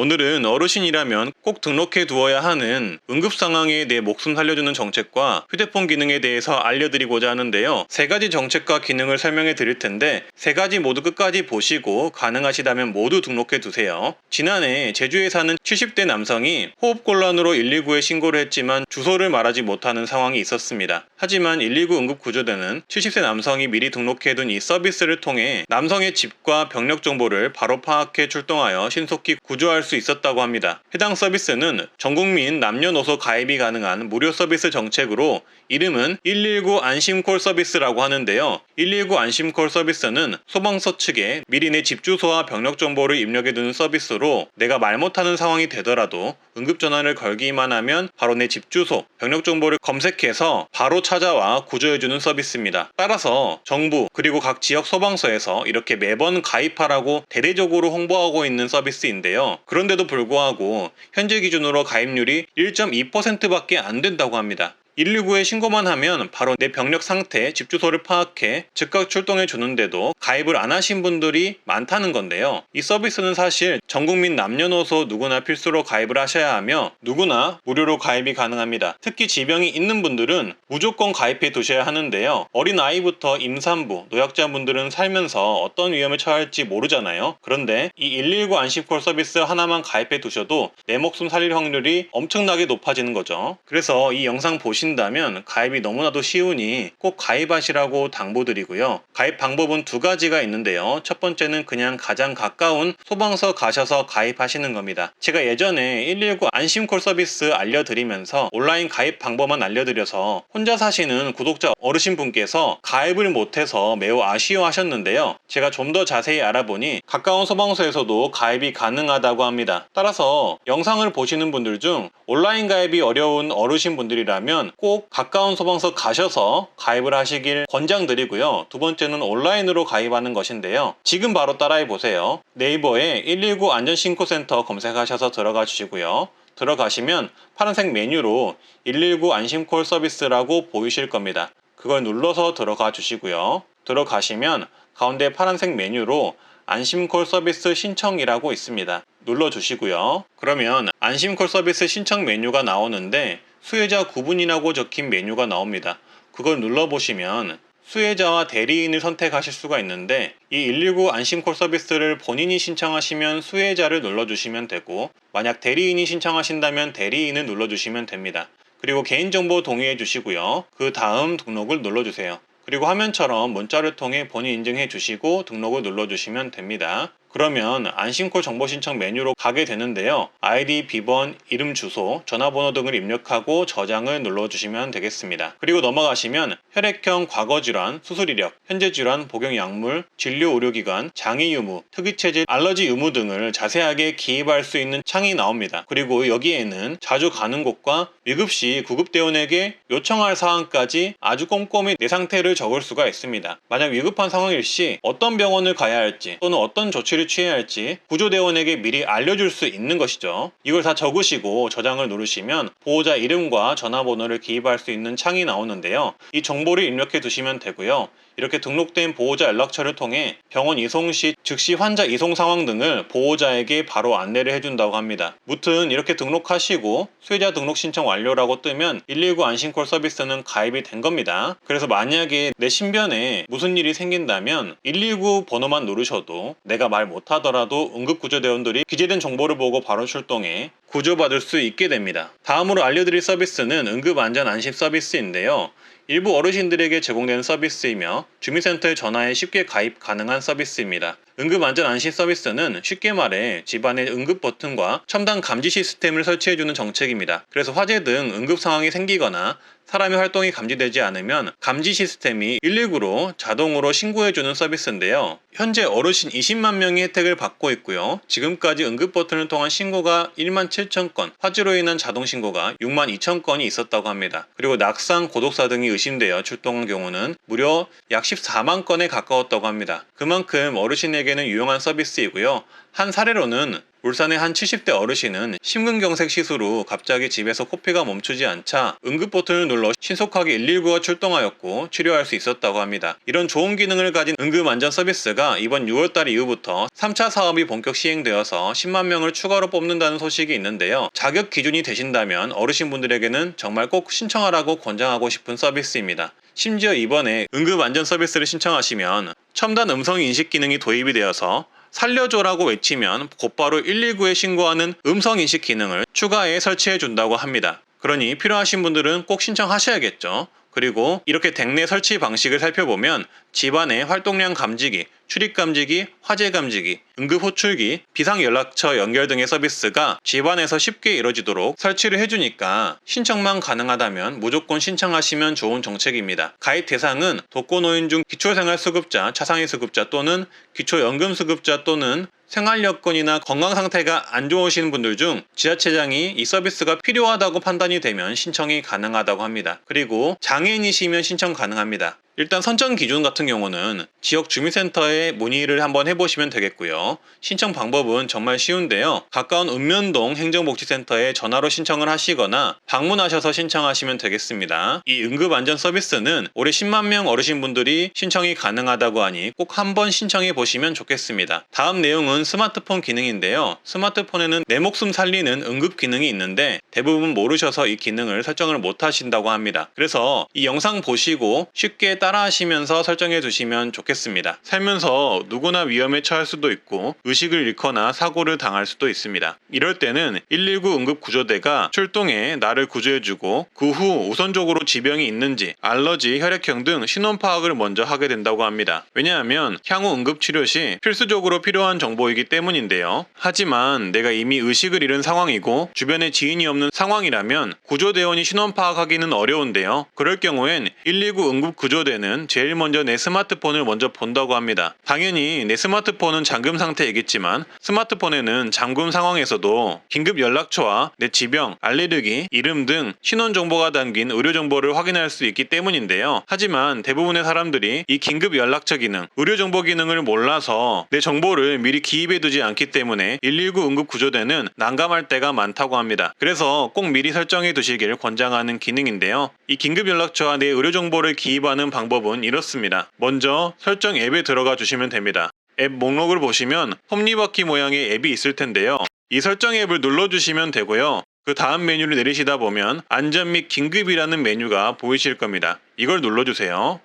오늘은 어르신이라면 꼭 등록해 두어야 하는 응급 상황에 내 목숨 살려주는 정책과 휴대폰 기능에 대해서 알려드리고자 하는데요. 세 가지 정책과 기능을 설명해 드릴 텐데 세 가지 모두 끝까지 보시고 가능하시다면 모두 등록해 두세요. 지난해 제주에 사는 70대 남성이 호흡곤란으로 119에 신고를 했지만 주소를 말하지 못하는 상황이 있었습니다. 하지만 119 응급구조대는 70세 남성이 미리 등록해둔 이 서비스를 통해 남성의 집과 병력 정보를 바로 파악해 출동하여 신속히 구조할 수 있었다고 합니다. 해당 서비스는 전국민 남녀노소 가입이 가능한 무료 서비스 정책으로 이름은 119 안심콜 서비스라고 하는데요. 119 안심콜 서비스는 소방서 측에 미리 내 집 주소와 병력 정보를 입력해 두는 서비스로 내가 말 못하는 상황이 되더라도 응급전화를 걸기만 하면 바로 내 집 주소, 병력 정보를 검색해서 바로 찾아와 구조해주는 서비스입니다. 따라서 정부 그리고 각 지역 소방서에서 이렇게 매번 가입하라고 대대적으로 홍보하고 있는 서비스인데요. 그런데도 불구하고 현재 기준으로 가입률이 1.2%밖에 안 된다고 합니다. 119에 신고만 하면 바로 내 병력 상태, 집 주소를 파악해 즉각 출동해 주는데도 가입을 안 하신 분들이 많다는 건데요. 이 서비스는 사실 전 국민 남녀노소 누구나 필수로 가입을 하셔야 하며 누구나 무료로 가입이 가능합니다. 특히 지병이 있는 분들은 무조건 가입해 두셔야 하는데요. 어린 아이부터 임산부, 노약자분들은 살면서 어떤 위험에 처할지 모르잖아요. 그런데 이 119 안심콜 서비스 하나만 가입해 두셔도 내 목숨 살릴 확률이 엄청나게 높아지는 거죠. 그래서 이 영상 보신 하신다면 가입이 너무나도 쉬우니 꼭 가입하시라고 당부드리고요. 가입 방법은 두 가지가 있는데요. 첫 번째는 그냥 가장 가까운 소방서 가셔서 가입하시는 겁니다. 제가 예전에 119 안심콜 서비스 알려드리면서 온라인 가입 방법만 알려드려서 혼자 사시는 구독자 어르신 분께서 가입을 못해서 매우 아쉬워하셨는데요. 제가 좀 더 자세히 알아보니 가까운 소방서에서도 가입이 가능하다고 합니다. 따라서 영상을 보시는 분들 중 온라인 가입이 어려운 어르신 분들이라면 꼭 가까운 소방서 가셔서 가입을 하시길 권장드리고요. 두 번째는 온라인으로 가입하는 것인데요. 지금 바로 따라해 보세요. 네이버에 119 안전신고센터 검색하셔서 들어가 주시고요. 들어가시면 파란색 메뉴로 119 안심콜 서비스라고 보이실 겁니다. 그걸 눌러서 들어가 주시고요. 들어가시면 가운데 파란색 메뉴로 안심콜 서비스 신청이라고 있습니다. 눌러 주시고요. 그러면 안심콜 서비스 신청 메뉴가 나오는데 수혜자 구분이라고 적힌 메뉴가 나옵니다. 그걸 눌러보시면 수혜자와 대리인을 선택하실 수가 있는데 이 119 안심콜 서비스를 본인이 신청하시면 수혜자를 눌러주시면 되고 만약 대리인이 신청하신다면 대리인을 눌러주시면 됩니다. 그리고 개인정보 동의해 주시고요. 그 다음 등록을 눌러주세요. 그리고 화면처럼 문자를 통해 본인 인증해 주시고 등록을 눌러주시면 됩니다. 그러면 안심콜 정보 신청 메뉴로 가게 되는데요. 아이디, 비번, 이름, 주소, 전화번호 등을 입력하고 저장을 눌러주시면 되겠습니다. 그리고 넘어가시면 혈액형, 과거 질환, 수술 이력, 현재 질환, 복용 약물, 진료 의료기관, 장애 유무, 특이 체질, 알러지 유무 등을 자세하게 기입할 수 있는 창이 나옵니다. 그리고 여기에는 자주 가는 곳과 위급 시 구급대원에게 요청할 사항까지 아주 꼼꼼히 내 상태를 적을 수가 있습니다. 만약 위급한 상황일 시 어떤 병원을 가야 할지 또는 어떤 조치를 취해야 할지 구조대원에게 미리 알려줄 수 있는 것이죠. 이걸 다 적으시고 저장을 누르시면 보호자 이름과 전화번호를 기입할 수 있는 창이 나오는데요. 이 정보를 입력해 두시면 되고요. 이렇게 등록된 보호자 연락처를 통해 병원 이송 시 즉시 환자 이송 상황 등을 보호자에게 바로 안내를 해준다고 합니다. 무튼 이렇게 등록하시고 수혜자 등록 신청 완료라고 뜨면 119 안심콜 서비스는 가입이 된 겁니다. 그래서 만약에 내 신변에 무슨 일이 생긴다면 119 번호만 누르셔도 내가 말 못하더라도 응급구조대원들이 기재된 정보를 보고 바로 출동해 구조받을 수 있게 됩니다. 다음으로 알려드릴 서비스는 응급안전안심 서비스인데요. 일부 어르신들에게 제공되는 서비스이며 주민센터에 전화해 쉽게 가입 가능한 서비스입니다. 응급안전안심 서비스는 쉽게 말해 집안에 응급 버튼과 첨단 감지 시스템을 설치해주는 정책입니다. 그래서 화재 등 응급 상황이 생기거나 사람의 활동이 감지되지 않으면 감지 시스템이 119로 자동으로 신고해주는 서비스인데요. 현재 어르신 20만 명이 혜택을 받고 있고요. 지금까지 응급 버튼을 통한 신고가 1만 7천 건, 화재로 인한 자동 신고가 6만 2천 건이 있었다고 합니다. 그리고 낙상, 고독사 등이 의심되어 출동한 경우는 무려 약 14만 건에 가까웠다고 합니다. 그만큼 어르신에게 는 유용한 서비스이고요. 한 사례로는 울산의 한 70대 어르신은 심근경색 시술 후 갑자기 집에서 코피가 멈추지 않자 응급 버튼을 눌러 신속하게 119가 출동하였고 치료할 수 있었다고 합니다. 이런 좋은 기능을 가진 응급 안전 서비스가 이번 6월달 이후부터 3차 사업이 본격 시행되어서 10만 명을 추가로 뽑는다는 소식이 있는데요. 자격 기준이 되신다면 어르신분들에게는 정말 꼭 신청하라고 권장하고 싶은 서비스입니다. 심지어 이번에 응급 안전 서비스를 신청하시면 첨단 음성 인식 기능이 도입이 되어서 살려줘라고 외치면 곧바로 119에 신고하는 음성 인식 기능을 추가해 설치해 준다고 합니다. 그러니 필요하신 분들은 꼭 신청하셔야겠죠. 그리고 이렇게 댁내 설치 방식을 살펴보면 집안의 활동량 감지기, 출입 감지기, 화재 감지기, 응급 호출기, 비상 연락처 연결 등의 서비스가 집안에서 쉽게 이뤄지도록 설치를 해주니까 신청만 가능하다면 무조건 신청하시면 좋은 정책입니다. 가입 대상은 독거노인 중 기초생활수급자, 차상위수급자 또는 기초연금수급자 또는 생활 여건이나 건강 상태가 안 좋으신 분들 중 지자체장이 이 서비스가 필요하다고 판단이 되면 신청이 가능하다고 합니다. 그리고 장애 인이시면 신청 가능합니다. 일단 선정 기준 같은 경우는 지역 주민센터에 문의를 한번 해보시면 되겠고요. 신청 방법은 정말 쉬운데요. 가까운 읍면동 행정복지센터에 전화로 신청을 하시거나 방문하셔서 신청하시면 되겠습니다. 이 응급안전 서비스는 올해 10만 명 어르신분들이 신청이 가능하다고 하니 꼭 한번 신청해 보시면 좋겠습니다. 다음 내용은 스마트폰 기능인데요. 스마트폰에는 내 목숨 살리는 응급 기능이 있는데 대부분 모르셔서 이 기능을 설정을 못 하신다고 합니다. 그래서 이 영상 보시고 쉽게 따라 하시면서 설정해 두시면 좋겠습니다. 살면서 누구나 위험에 처할 수도 있고 의식을 잃거나 사고를 당할 수도 있습니다. 이럴 때는 119 응급구조대가 출동해 나를 구조해주고 그 후 우선적으로 지병이 있는지 알러지, 혈액형 등 신원 파악을 먼저 하게 된다고 합니다. 왜냐하면 향후 응급치료 시 필수적으로 필요한 정보이기 때문인데요. 하지만 내가 이미 의식을 잃은 상황이고 주변에 지인이 없는 상황이라면 구조대원이 신원 파악하기는 어려운데요. 그럴 경우엔 119 응급구조대는 제일 먼저 내 스마트폰을 먼저 본다고 합니다. 당연히 내 스마트폰은 잠금 상태이겠지만 스마트폰에는 잠금 상황에서도 긴급 연락처와 내 지병, 알레르기, 이름 등 신원 정보가 담긴 의료 정보를 확인할 수 있기 때문인데요. 하지만 대부분의 사람들이 이 긴급 연락처 기능, 의료 정보 기능을 몰라서 내 정보를 미리 기입해 두지 않기 때문에 119 응급 구조대는 난감할 때가 많다고 합니다. 그래서 꼭 미리 설정해 두시길 권장하는 기능인데요. 이 긴급 연락처와 내 의료 정보를 기입하는 방법 은 이렇습니다. 먼저 설정 앱에 들어가 주시면 됩니다. 앱 목록을 보시면 톱니바퀴 모양의 앱이 있을 텐데요. 이 설정 앱을 눌러주시면 되고요. 그 다음 메뉴를 내리시다 보면 안전 및 긴급이라는 메뉴가 보이실 겁니다. 이걸 눌러주세요.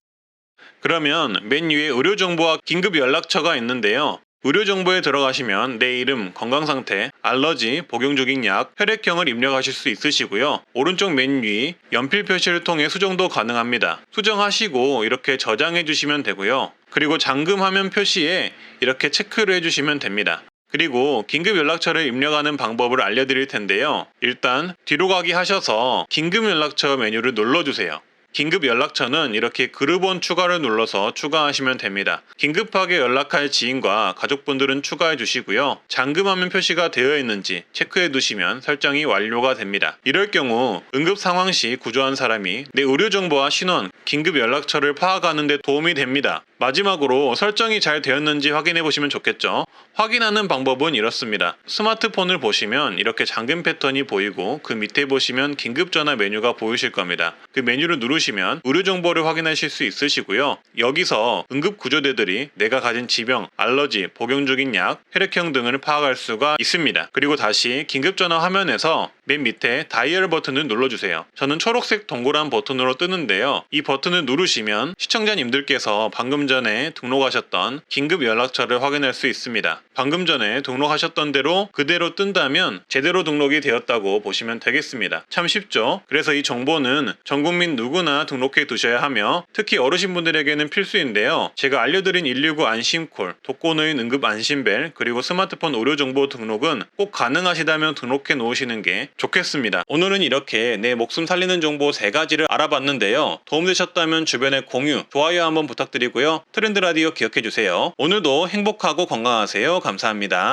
그러면 맨 위에 의료 정보와 긴급 연락처가 있는데요. 의료 정보에 들어가시면 내 이름, 건강 상태, 알러지, 복용 중인 약, 혈액형을 입력하실 수 있으시고요. 오른쪽 맨 위 연필 표시를 통해 수정도 가능합니다. 수정하시고 이렇게 저장해 주시면 되고요. 그리고 잠금 화면 표시에 이렇게 체크를 해 주시면 됩니다. 그리고 긴급 연락처를 입력하는 방법을 알려드릴 텐데요. 일단 뒤로 가기 하셔서 긴급 연락처 메뉴를 눌러주세요. 긴급 연락처는 이렇게 그룹원 추가를 눌러서 추가하시면 됩니다. 긴급하게 연락할 지인과 가족분들은 추가해 주시고요. 잠금화면 표시가 되어 있는지 체크해 두시면 설정이 완료가 됩니다. 이럴 경우 응급 상황 시 구조한 사람이 내 의료 정보와 신원, 긴급 연락처를 파악하는 데 도움이 됩니다. 마지막으로 설정이 잘 되었는지 확인해 보시면 좋겠죠. 확인하는 방법은 이렇습니다. 스마트폰을 보시면 이렇게 잠금 패턴이 보이고 그 밑에 보시면 긴급 전화 메뉴가 보이실 겁니다. 그 메뉴를 누르시면 의료 정보를 확인하실 수 있으시고요. 여기서 응급 구조대들이 내가 가진 지병, 알러지, 복용 중인 약, 혈액형 등을 파악할 수가 있습니다. 그리고 다시 긴급 전화 화면에서 맨 밑에 다이얼 버튼을 눌러주세요. 저는 초록색 동그란 버튼으로 뜨는데요. 이 버튼을 누르시면 시청자님들께서 방금 전에 등록하셨던 긴급 연락처를 확인할 수 있습니다. 방금 전에 등록하셨던 대로 그대로 뜬다면 제대로 등록이 되었다고 보시면 되겠습니다. 참 쉽죠? 그래서 이 정보는 전 국민 누구나 등록해 두셔야 하며 특히 어르신분들에게는 필수인데요. 제가 알려드린 119 안심콜, 독거노인 응급 안심벨, 그리고 스마트폰 의료정보 등록은 꼭 가능하시다면 등록해 놓으시는 게 좋겠습니다. 오늘은 이렇게 내 목숨 살리는 정보 세 가지를 알아봤는데요. 도움되셨다면 주변에 공유, 좋아요 한번 부탁드리고요. 트렌드 라디오 기억해 주세요. 오늘도 행복하고 건강하세요. 감사합니다.